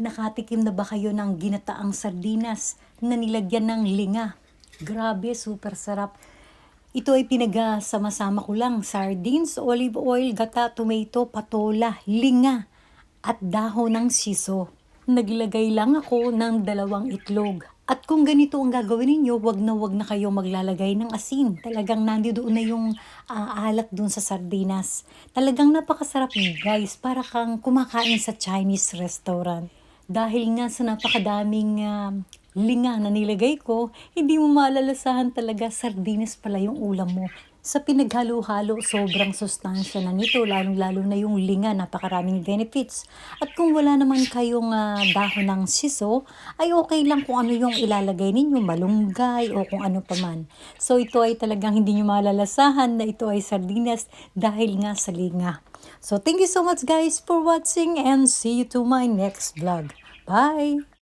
Nakatikim na ba kayo ng ginataang sardinas na nilagyan ng linga? Grabe, super sarap. Ito ay pinagsama-sama ko lang. Sardines, olive oil, gata, tomato, patola, linga, at dahon ng siso. Naglagay lang ako ng dalawang itlog. At kung ganito ang gagawin ninyo, wag na wag na kayo maglalagay ng asin. Talagang nandoon na yung ah, alat dun sa sardinas. Talagang napakasarap guys, para kang kumakain sa Chinese restaurant. Dahil nga sa napakadaming ah, linga na nilagay ko, hindi mo malalasahan talaga sardinas pala yung ulam mo. Sa pinaghalo-halo, sobrang sustansya na nito, lalong-lalo na yung linga, napakaraming benefits. At kung wala naman kayong ah, dahon ng siso, ay okay lang kung ano yung ilalagay ninyo, malunggay o kung ano pa man. So ito ay talagang hindi nyo malalasahan na ito ay sardinas dahil nga sa linga. So thank you so much guys for watching and see you to my next vlog. Bye!